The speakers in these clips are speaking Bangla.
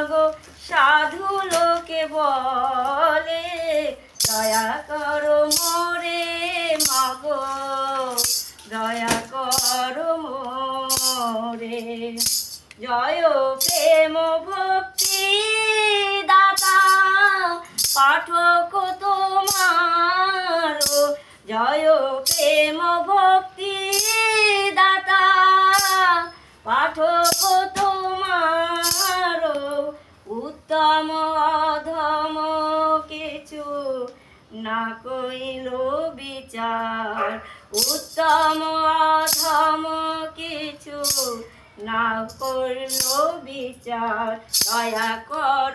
মাগো, সাধু লোকে বলে, দয়া করো মোরে মাগো, দয়া করো মোরে। জয় প্রেম ভক্তি দাতা, পাঠক তোমার। জয় প্রেম ভক্তি দাতা, পাঠক তোমার উত্তম অধম কিছু না কইল বিচার। উত্তম অধম কিছু না করল বিচার। দয়া কর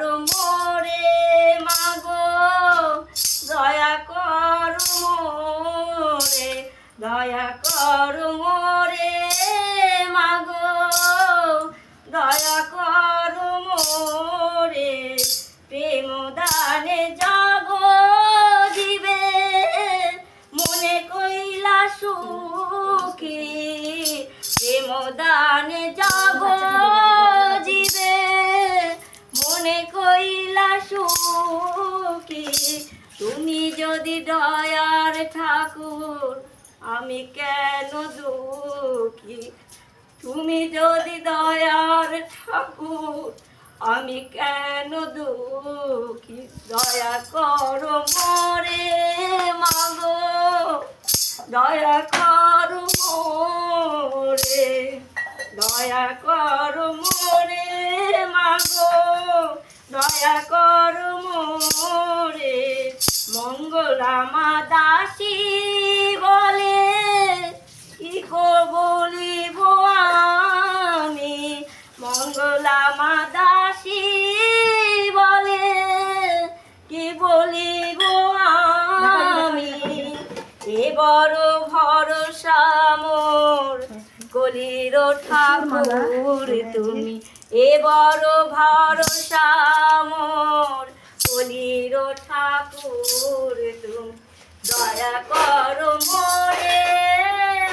যদি দয়ার ঠাকুর, আমি কেন দুঃখী? তুমি যদি দয়ার ঠাকুর, আমি কেন দুঃখী? দয়া করো মরে মাগো, দয়া করো মোরে, দয়া করো মোরে মাগো, দয়া করো মোরে মঙ্গলামা দাসী বলে কি বলিব আমি? মঙ্গলামা দাসী বলে কি বলিব আমি? এ বড় ভরসা মোর কলির ঠাকুর তুমি এ বড় ভরসা মোর কলির ঠাকুর, তুমি দয়া করো মোরে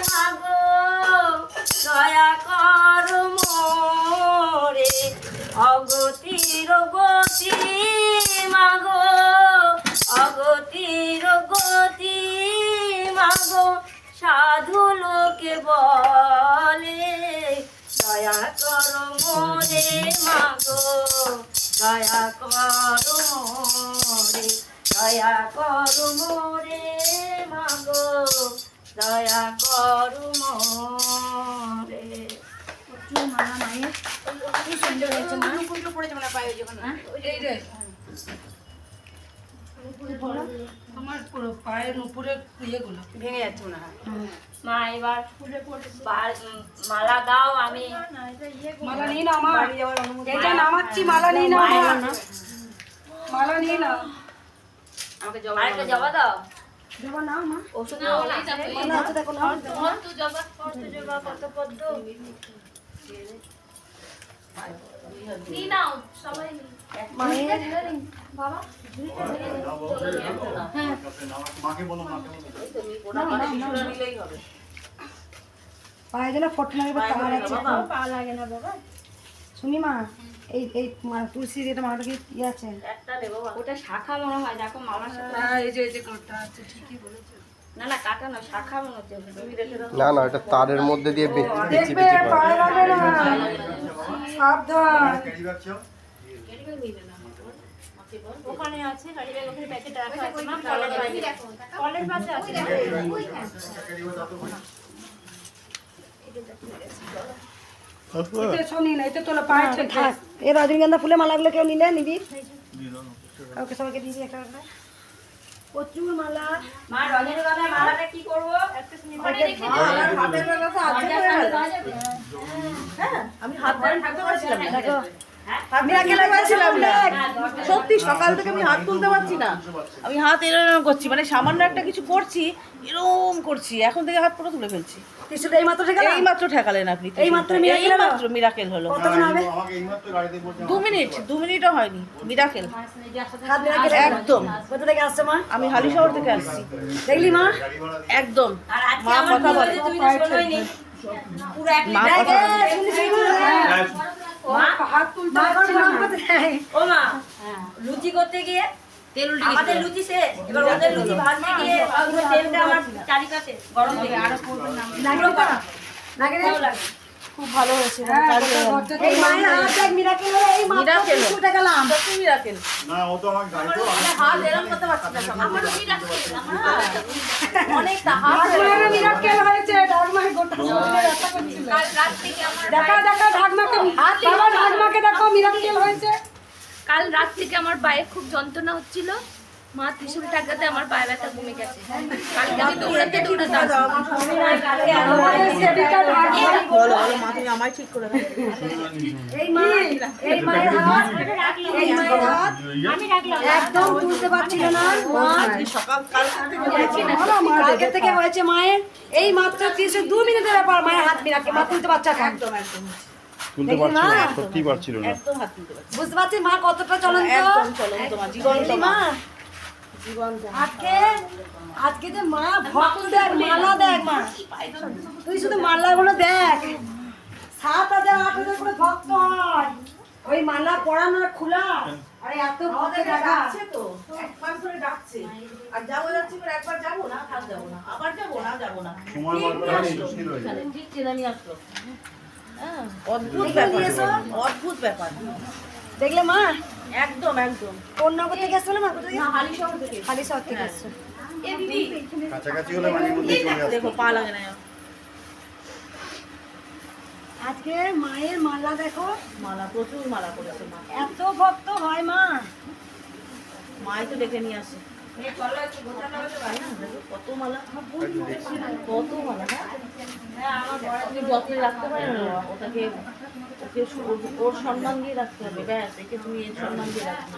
মাগো দয়া করো মোরে, অগতির গতি মাগো। অগতির গতি মাগো, সাধু লোকে বলে, দয়া করো মোরে, মাগো। দয়া করো মোরে দয়া করো মোরে মাগো দয়া করো মোরে। মালা মায়ের। কি সুন্দর হয়েছে মা। নুপুরগুলো পড়েছে মনে পায়ে রে আমার পুরো পায়ের উপরে ইয়েগুলো ভেঙে যাচ্ছে মনে মা এবার মালা দাও আমি। মালা নিয়ে না আমার এই যে নামাচ্ছি মালা নিয়ে না। না। মালা। নিয়ে না আমাকে জবা জবা দাও। দেবো না মা। ওষুধ দাও না দেখো না জবা। জবা কত পদ্ম মায়ের মাকে বলো মাকে বলো পায়ে যেন ফটো লাগবে তার আছে। পা লাগে না বাবা। শুনি মা এই এই মা- তুলসী যেটা মাটা কি ইয়ে আছে? একটা দেবো ওটা শাখা মনে হয় দেখো মামার সাথে হ্যাঁ, এই যে এই যে আছে ঠিকই বলেছে। না না এটা তারের মধ্যে দিয়ে বে- পেঁচি দেখবে পেঁচি করা। না। সাবধান। ওখানে আছে ওখানে প্যাকেট রাখা আছে মা কলের পাশে। আছে হ্যাঁ, রজনীগন্ধা ফুলের মালাগুলো কেউ নিলে নিবি? কাউকে সবাইকে দিই একটা। প্রচুর মালা মা রজনীগন্ধার মালাটা কি করব? আছে আমি হাত ধরে থাকতে পারছিলাম দেখো সত্যি সকাল থেকে আমি হাত তুলতে পারছি না। আমি হাত এরকম করছি মানে সামান্য একটা কিছু করছি এরকম করছি। এখন থেকে হাত পুরো তুলে ফেলছি। এই মাত্র এই মাত্র ঠেকালেন আপনি এই মাত্র মাত্র মিরাকেল হলো? বলছে দু মিনিট দু মিনিটও হয়নি মিরাকেল একদম। কোথা থেকে আসছে মা? আমি হালি শহর থেকে আসছি। দেখলি মা? একদম। মা কথা বলে। মা কথা মা কোথায়? ও মা লুচি করতে গিয়ে আমাদের লুচি শেষ। এবার ওদের লুচি ভাজতে গিয়ে পুরো তেলটা আমার চারিপাশে গরম থেকে লাগে লাগে খুব ভালো হয়েছে। কাজ হয়ে গেল। এই মায়ের হাত দেখ মিরাকেল এই মাত্র মিরাকেল হলো। ছুটে সত্যি মিরাকেল না ও তো আমাকে গাড়িতেও হাত এরম করতে পারছি না হাত হয়েছে গোটা করছিল। দেখা দেখা ঢাকমাকে বাবা ঢাকমাকে দেখো মিরাক্কেল হয়েছে। কাল রাত থেকে আমার পায়ে খুব যন্ত্রণা হচ্ছিল। মা ত্রিশুল টাকাতে আমার পায়ে ব্যথা কমে গেছে। কালকে আমি দৌড়াতে দৌড়াতে আসব। আমাদের সেবিকা ঢাকমা বলো বলো মা তুমি আমায় ঠিক করে এই মা এই মায়ের হাত এই মায়ের হাত। একদম পারছিল না। মা সকাল কালকে থেকে হয়েছে মায়ের। এই মাত্র তিরিশে দু মিনিটের ব্যাপার মায়ের হাত মিরাকে। মা তুলতে পারছে একদম একদম। তুলতে পারছিল না সত্যি পারছিল না। একদম হাত তুলতে পারছি বুঝতে পারছি মা কতটা চলন্ত। একদম চলো তোমার জীবন দেখলি তোমার মা। আজকে আজকে যে মা ভক্ত দেখ মালা দেখ। মা। তুই শুধু মালাগুলো দেখ। সাত হাজার আট হাজার করে ভক্ত হয়। ওই মালা পরানো আর খোলা। আরে এত ভক্ত দেখা তো একবার করে ডাকছে। আর যাব যাচ্ছি করে একবার যাব না থাক যাব না আবার যাব না যাব না। সময় বার করা হয়ে আসলো। অদ্ভুত ব্যাপার। অদ্ভুত ব্যাপার। দেখলে মা? একদম একদম। কোন নগর থেকে এসছো না মা? কোথা থেকে? হালি শহর থেকে খালি শহর থেকে এসছো কাছাকাছি হলে মাঝে মধ্যে চলে আসে দেখো পা লাগে না আজকে মায়ের মালা দেখো। মালা প্রচুর মালা করেছে মা। এত ভক্ত হয় মা। মাই তো ডেকে নিয়ে আসে। কত মালা? কত মালা হ্যাঁ? আপনি যত্নে রাখতে পারেন ওটাকে ওকে ওর- সম্মান দিয়ে রাখতে হবে। ব্যাস একে তুমি এর সম্মান দিয়ে রাখতে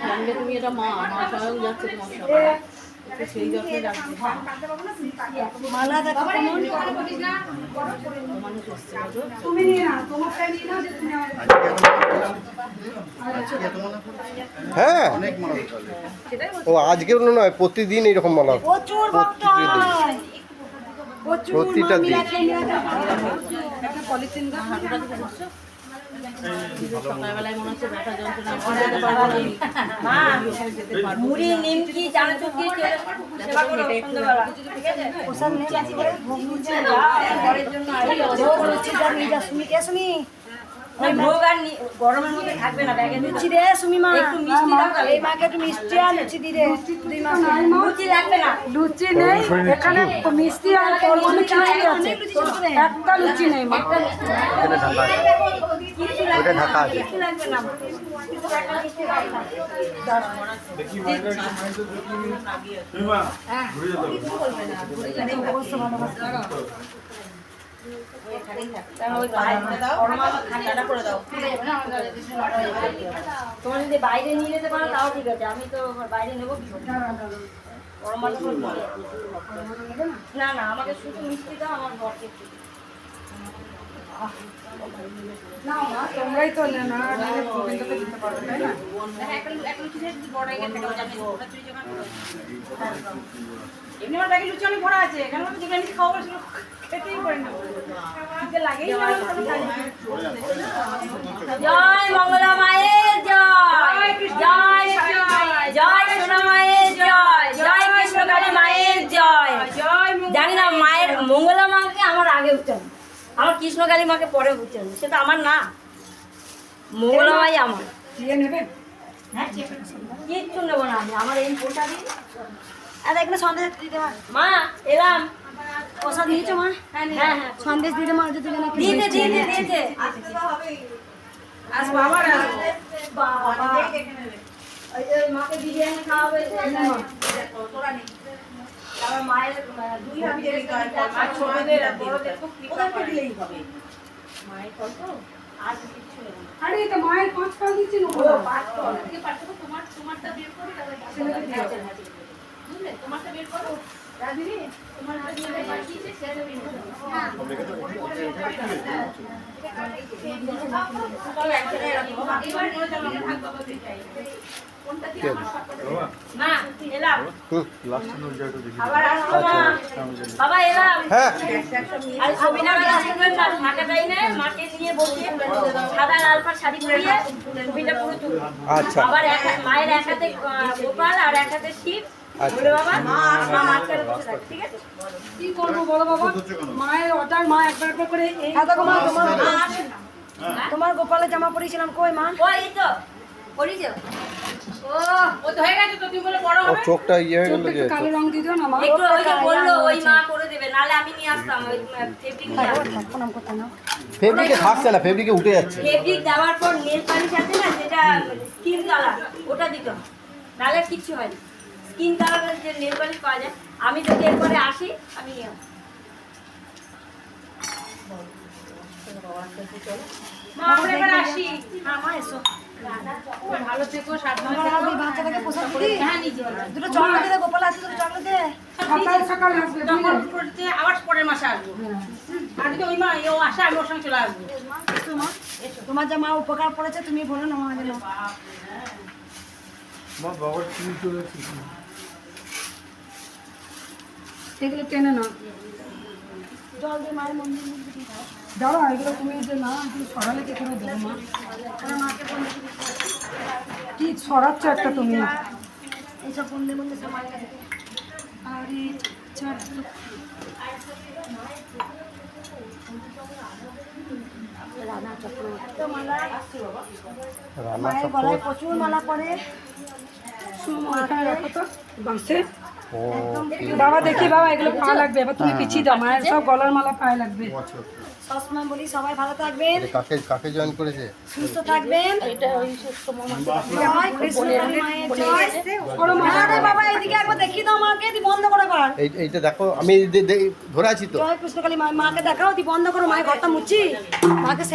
জানবে তুমি এটা মা মা স্বয়ং যাচ্ছে তোমার সঙ্গে সেই যত্নে রাখবে। মালা দেখো করলাম। হ্যাঁ। ও আজকেও নয় প্রতিদিন এরকম মালা প্রতিটা দিন। সকালবেলায় মনে হচ্ছে ব্যথা যন্ত্রণা মুড়ি নিমকি চানাচুর দিয়ে চলে সেবা করো সন্ধ্যাবেলা প্রসাদ ভোগ নিচ্ছে ঘরের জন্য যা সুমি কে সুমি লুচি দে সুমি মা। একটু মিষ্টি দাও তাহলে। এই মাকে একটু মিষ্টি আর লুচি লুচি লুচি নেই এখানে মিষ্টি আর কলমি আছে। একটা লুচি নেই মা। ওটা ঢাকা আছে। কিছু তোমার যদি বাইরে নিয়ে যেতে পারো তাও ঠিক আছে আমি তো বাইরে নেব কি। না না আমাকে শুধু মিষ্টি দাও আমার ঘরকে জয় মঙ্গলা মায়ের জয়। জয় জয় সোনা মায়ের জয়। জয় কৃষ্ণকালী মায়ের জয়। জানি না মায়ের মঙ্গলা মাকে আমার আগে উচ্চারণ। আমার কৃষ্ণ কালী মাকে পরে উচ্চারণ সেটা আমার না। মঙ্গলা মাই আমার হ্যাঁ কিচ্ছু নেব না আমি আমার এই পোশাকই আর এখানে সন্দেশ দিতে মা এলাম। প্রসাদ নিয়েছো মা? হ্যাঁ হ্যাঁ সন্দেশ দিতে মা যদি দিয়েছে দিয়েছে দিয়েছে। আসব বাবা ওই যে মাকে বিরিয়ানি খাওয়া হয়েছে আমার মায়ের দুই আর ছোটদের আর বড়দের কোথায় দিলেই হবে। মায়ের ফল তো আরে এটা মায়ের পাঁচ কাল দিচ্ছি না থেকে পাঠাবো তোমার তোমারটা বের করো তাহলে বুঝলে? তোমারটা বের করো। রাজনী তোমারটা যেটা পাঠিয়েছে সেটা আচ্ছা। আবার মায়ের এক হাতে গোপাল আর এক হাতে শিব। বলে বাবা মা মাঝখানে বসে থাকে ঠিক আছে? কি করব বলো বাবা? মায়ের অর্ডার মা একবার একবার করে এই হ্যাঁ দেখো মা তোমার তোমার গোপালের জামা পরিয়েছিলাম কই মা? ও এই তো করিস ও ও তো হয়ে গেছে তো তুমি বলে বড় ওর চোখটা ইয়ে হয়ে গেল যে কালো রং দিও না মা। একটু ওই যে বলল ওই মা করে দেবে নালে আমি নিয়ে আসতাম ওই ফেব্রিক প্রণাম করতে না ফেব্রিকে থাকছে না ফেব্রিকে উঠে যাচ্ছে। ফেব্রিক দেওয়ার পর নেল পালিশ আছে না যেটা স্কিন কালার ওটা দিতে কিচ্ছু হয় যে নেল পালিশ পাওয়া যায় আমি যদি এরপরে আসি আমি হ্যাঁ ভালো থেকো ওই হ্যাঁ আবার পরের মাসে আসব। মা ও আসে আমি ওর সঙ্গে চলে আসব। তোমার যা মা উপকার পড়েছে তুমি বলো না মা যেন। মা বাবার চুল চলে এসেছে এগুলো টেনে না? জল মায়ের মন্দির দাঁড়া এগুলো তুমি যে না সরালে কি করে দেবো মা? কি ছড়াচ্ছ একটা তুমি? এইসব বন্ধে বন্ধে সব মায়ের কাছে আরে গলায় প্রচুর মালা পরে রাখো তো বাঁশে বাবা দেখি বাবা এগুলো পা লাগবে। এবার তুমি পিছিয়ে দাও মায়ের সব গলার মালা পায়ে লাগবে। আচ্ছা সবসময় বলি সবাই ভালো থাকবেন। কাকে কাকে জয়েন করেছে? সুস্থ থাকবেন। এটা ওই সময় জয় কৃষ্ণ মায়ের জয়। বাবা এদিকে একবার দেখি দাও মাকে দি বন্ধ করে বার এই এইটা দেখো আমি ধরে আছি তো। জয় কৃষ্ণ কালী মা মাকে দেখাও দি বন্ধ করো মায়ের ঘরটা মুচ্ছি মাকে